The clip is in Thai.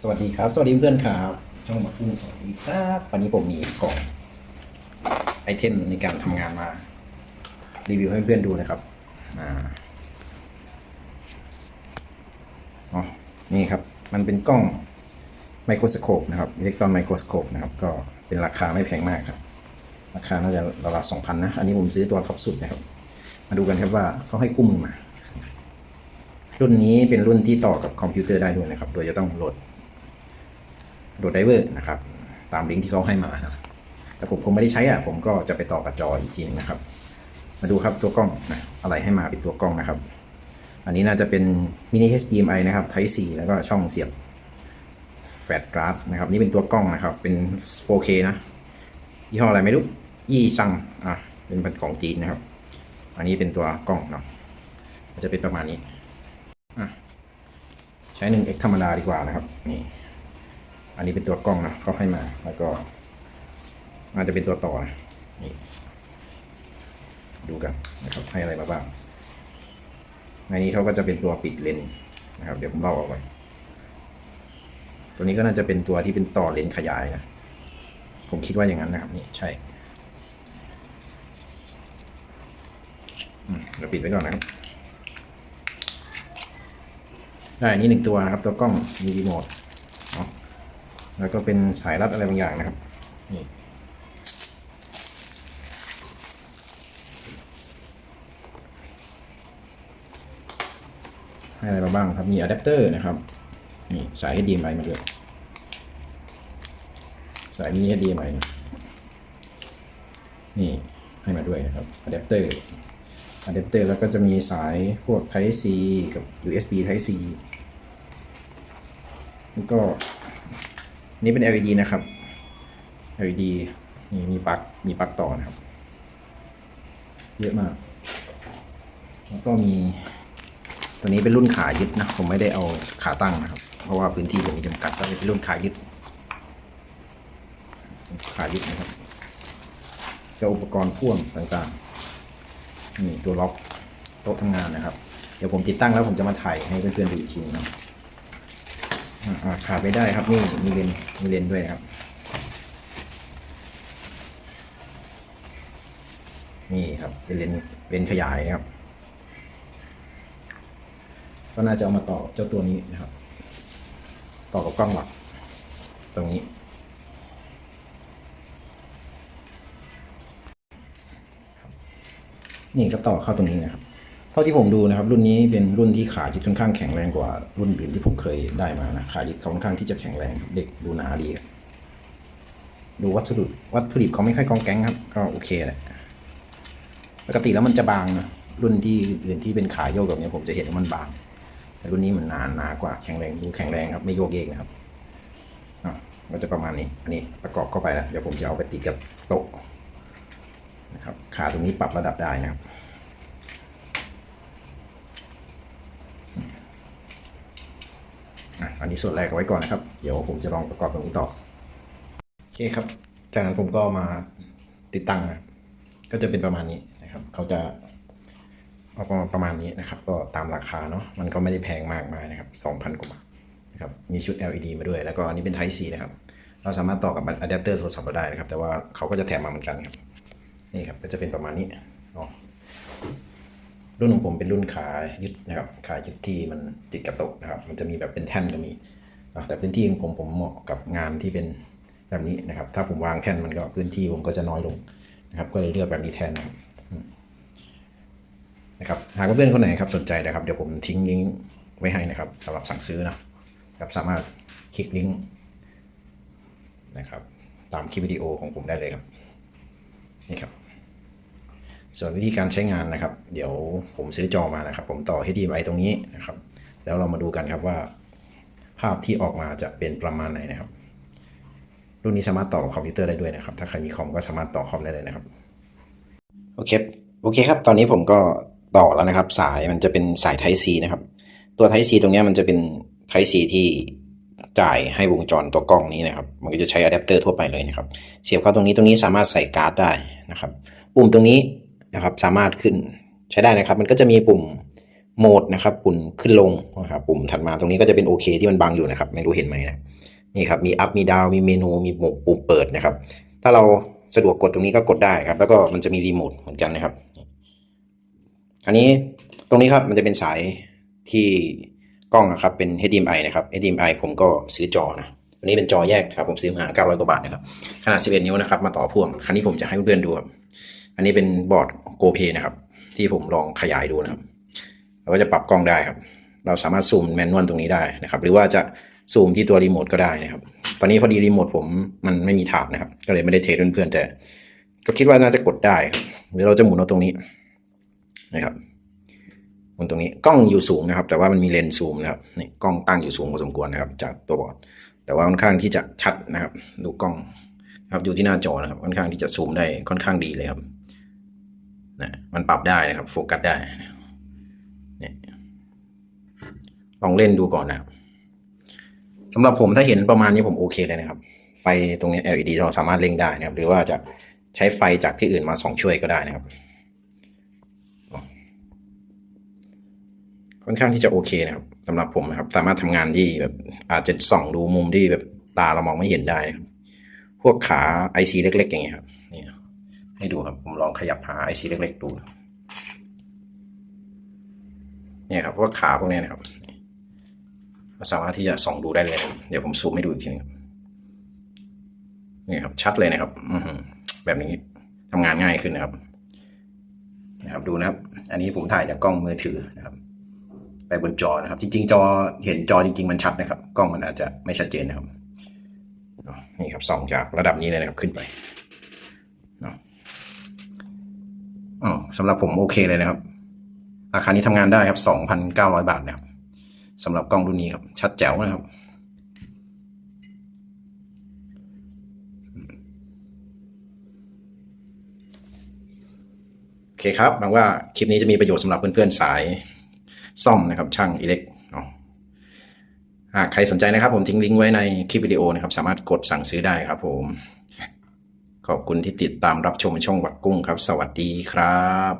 สวัสดีครับ สวัสดีเพื่อนครับช่องหมากุ้งสวัสดีครับวันนี้ผมมีกล่องไอเทมในการทำงานมา รีวิวให้เพื่อนดูนะครับอ่าอ๋อนี่ครับ มันเป็นกล้องไมโครสโคปนะครับอิเล็กตรอนไมโครสโคปนะครับ ก็เป็นราคาไม่แพงมากครับ ราคาน่าจะราวๆสองพันนะ อันนี้ผมซื้อตัวท็อปสุดนะครับ มาดูกันครับว่าเขาให้คู่มือมา รุ่นนี้เป็นรุ่นที่ต่อกับคอมพิวเตอร์ได้ด้วยนะครับ โดยจะต้องโหลด โหลดไดเวอร์นะครับ ตามลิงก์ที่เขาให้มานะครับแต่ผมคงไม่ได้ใช้อะ ผมก็จะไปต่อกับจออีกทีนึงนะครับ มาดูครับตัวกล้องนะอะไรให้มาเป็นตัวกล้องนะครับ อันนี้น่าจะเป็นมินิ HDMI นะครับ Type C แล้วก็ช่องเสียบแฟลชกราฟนะครับ นี่เป็นตัวกล้องนะครับ เป็น 4K นะยี่ห้ออะไรไม่รู้ยี่ซังอะเป็นของจีนนะครับ อันนี้เป็นตัวกล้องเนาะจะเป็นประมาณนี้อะใช้ 1x ธรรมดาดีกว่านะครับ นี่ อันนี้เป็นตัวกล้องนะเขาให้มาแล้วก็อาจจะเป็นตัวต่อนะนี่ดูกันนะครับให้อะไรมาบ้างในนี้เขาก็จะเป็นตัวปิดเลนนะครับ เดี๋ยวผมเล่าออกไปตัวนี้ก็น่าจะเป็นตัวที่เป็นต่อเลนขยายนะผมคิดว่าอย่างนั้นนะครับ นี่ใช่เราปิดไว้ก่อนนะครับได้นนี้หนึ่งตัวนะครับ ตัวกล้องมีรีโมท แล้วก็เป็นสายรัดอะไรบางอย่างนะครับนี่ให้อะไรมาบ้างครับ มีอะแดปเตอร์นะครับ นี่สาย HDMI มาด้วยสายมินิ HDMI นี่ให้มาด้วยนะครับอะแดปเตอร์อะแดปเตอร์แล้วก็จะมีสายพวก Type C กับ USB Type C แล้วก็ นี่เป็น LED นะครับ LED นี่มีปลั๊กมีปลั๊กต่อนะครับ เยอะมาก แล้วก็มี ตัวนี้เป็นรุ่นขายึดนะ ผมไม่ได้เอาขาตั้งนะครับ เพราะว่าพื้นที่ผมมีจำกัดก็เลยเป็นรุ่นขายึด ขายึดนะครับกับอุปกรณ์พ่วงต่างๆ นี่ตัวล็อกโต๊ะทำงานนะครับ เดี๋ยวผมติดตั้งแล้วผมจะมาถ่ายให้เพื่อนๆดูอีกทีนึงเนาะ อ่าขาดไม่ได้ครับนี่มีเลนมีเลนด้วยนะครับ นี่ครับเป็นเลนเลนขยายนะครับ ก็น่าจะเอามาต่อเจ้าตัวนี้นะครับ ต่อกับกล้องหลัก ตรงนี้นี่ก็ต่อเข้าตรงนี้นะครับ ท่าที่ผมดูนะครับรุ่นนี้เป็นรุ่นที่ขายึดค่อนข้างแข็งแรงกว่ารุ่นอื่นที่ผมเคยได้มานะขายึดเขาค่อนข้างที่จะแข็งแรงเด็กดูหนาดีดูวัสดุวัตถุดิบเขาไม่ค่อยกองแก๊งครับ ก็โอเคแหละปกติแล้วมันจะบางนะรุ่นที่อื่นที่เป็นขาโยกแบบนี้ผมจะเห็นว่ามันบาง แต่รุ่นนี้มันหนาหนากว่าแข็งแรงดูแข็งแรงครับไม่โยกเยกนะครับอะก็จะประมาณนี้อันนี้ประกอบเข้าไปแล้วเดี๋ยวผมจะเอาไปติดกับโต๊ะนะครับขาตรงนี้ปรับระดับได้นะครับ อันนี้ส่วนแรกเอาไว้ก่อนนะครับ เดี๋ยวผมจะลองประกอบตรงนี้ต่อ โอเคครับ จากนั้นผมก็มาติดตั้งนะก็จะเป็นประมาณนี้นะครับ เขาจะเอาประมาณประมาณนี้นะครับ ก็ตามราคาเนาะ มันก็ไม่ได้แพงมากมายนะครับ 2,000 กว่าบาทนะครับ มีชุด LED มาด้วย แล้วก็อันนี้เป็น Type C นะครับ เราสามารถต่อกับอะแดปเตอร์โทรศัพท์เราได้นะครับ แต่ว่าเขาก็จะแถมมาเหมือนกันครับ นี่ครับ ก็จะเป็นประมาณนี้เนาะ รุ่นของผมเป็นรุ่นขายึดนะครับขายึดที่มันติดกับโต๊ะนะครับ มันจะมีแบบเป็นแท่นก็มีแต่พื้นที่ของผมผมเหมาะกับงานที่เป็นแบบนี้นะครับ ถ้าผมวางแท่นมันก็พื้นที่ผมก็จะน้อยลงนะครับ ก็เลยเลือกแบบนี้แทนนะครับนะครับหากเพื่อนๆคนไหนครับสนใจนะครับ เดี๋ยวผมทิ้งลิงก์ไว้ให้นะครับสำหรับสั่งซื้อนะครับสามารถคลิกลิงก์นะครับ ตามคลิปวิดีโอของผมได้เลยครับนี่ครับ ส่วนวิธีการใช้งานนะครับ เดี๋ยวผมซื้อจอมานะครับ ผมต่อ HDMI ตรงนี้นะครับ แล้วเรามาดูกันครับว่า ภาพที่ออกมาจะเป็นประมาณไหนนะครับ รุ่นนี้สามารถต่อคอมพิวเตอร์ได้ด้วยนะครับ ถ้าใครมีคอมก็สามารถต่อคอมได้เลยนะครับ โอเค โอเคครับ ตอนนี้ผมก็ต่อแล้วนะครับ สายมันจะเป็นสาย Type C นะครับ ตัว Type C ตรงนี้มันจะเป็น Type C ที่จ่ายให้วงจรตัวกล้องนี้นะครับ มันก็จะใช้อะแดปเตอร์ทั่วไปเลยนะครับ เสียบเข้าตรงนี้ตรงนี้สามารถใส่การ์ดได้นะครับ ปุ่มตรงนี้ นะครับ สามารถขึ้นใช้ได้นะครับ มันก็จะมีปุ่มโหมดนะครับ ปุ่มขึ้นลงนะครับ ปุ่มถัดมาตรงนี้ก็จะเป็นโอเคที่มันบังอยู่นะครับ ไม่รู้เห็นไหมนะนี่ครับมีอัพมีดาวมีเมนูมีปุ่มปุ่มเปิดนะครับ ถ้าเราสะดวกกดตรงนี้ก็กดได้ครับ แล้วก็มันจะมีรีโมทเหมือนกันนะครับ อันนี้ตรงนี้ครับมันจะเป็นสายที่กล้องนะครับเป็น HDMI นะครับ HDMI ผมก็ซื้อจอนะอันนี้เป็นจอแยกครับผมซื้อมา900กว่าบาทนะครับขนาด 11 นิ้วนะครับมาต่อพ่วงครั้นี้ผมจะให้เพื่อนๆดูครับ อันนี้เป็นบอร์ด GoPay นะครับ ที่ผมลองขยายดูนะครับ เราก็จะปรับกล้องได้ครับ เราสามารถซูมแมนนวลตรงนี้ได้นะครับ หรือว่าจะซูมที่ตัวรีโมทก็ได้นะครับ ตอนนี้พอดีรีโมทผมมันไม่มีถาดนะครับ ก็เลยไม่ได้เทสเพื่อนๆแต่ ก็คิดว่าน่าจะกดได้ หรือเราจะหมุนเอาตรงนี้นะครับหมุนตรงนี้กล้องอยู่สูงนะครับ แต่ว่ามันมีเลนส์ซูมนะครับนี่กล้องตั้งอยู่สูงพอสมควรนะครับ จากตัวบอร์ด แต่ว่าค่อนข้างที่จะชัดนะครับ ดูกล้องนะครับอยู่ที่หน้าจอนะครับ ค่อนข้างที่จะซูมได้ค่อนข้างดีเลยครับ นะมันปรับได้นะครับโฟกัสได้เนี่ยลองเล่นดูก่อนนะครับสำหรับผมถ้าเห็นประมาณนี้ผมโอเคเลยนะครับ ไฟตรงนี้ LED เราสามารถเล่งได้นะครับ หรือว่าจะใช้ไฟจากที่อื่นมาส่องช่วยก็ได้นะครับ ค่อนข้างที่จะโอเคนะครับสำหรับผมนะครับ สามารถทำงานที่แบบอาจจะส่องดูมุมที่แบบตาเรามองไม่เห็นได้นะครับ พวกขา IC เล็ก ๆ อย่างเงี้ยครับ ให้ดูครับ ผมลองขยับหา IC เล็กๆดู เนี่ยครับพวกขาพวกนี้นะครับเราสามารถที่จะส่องดูได้เลย เดี๋ยวผมซูมให้ดูอีกทีนึงครับนี่ครับ ชัดเลยนะครับอืแบบนี้ทำงานง่ายขึ้นนะครับ นะครับดูนะครับ อันนี้ผมถ่ายจากกล้องมือถือนะครับ ไปบนจอนะครับ จริง ๆ จอเห็นจอจริง ๆ มันชัดนะครับ กล้องมันอาจจะไม่ชัดเจนนะครับนี่ครับส่องจากระดับนี้เลยนะครับขึ้นไปเนาะ อ๋อสำหรับผมโอเคเลยนะครับ ราคานี้ทำงานได้ครับสองพันเก้าร้อยบาทนะครับสำหรับกล้องรุ่นนี้ครับ ชัดแจ๋วนะครับ โอเคครับหวังว่าคลิปนี้จะมีประโยชน์สำหรับเพื่อนๆสายซ่อมนะครับ ช่างอิเล็กเนาะหากใครสนใจนะครับผมทิ้งลิงก์ไว้ในคลิปวิดีโอนะครับ สามารถกดสั่งซื้อได้ครับผม ขอบคุณที่ติดตามรับชมช่องวัดกุ้งครับ สวัสดีครับ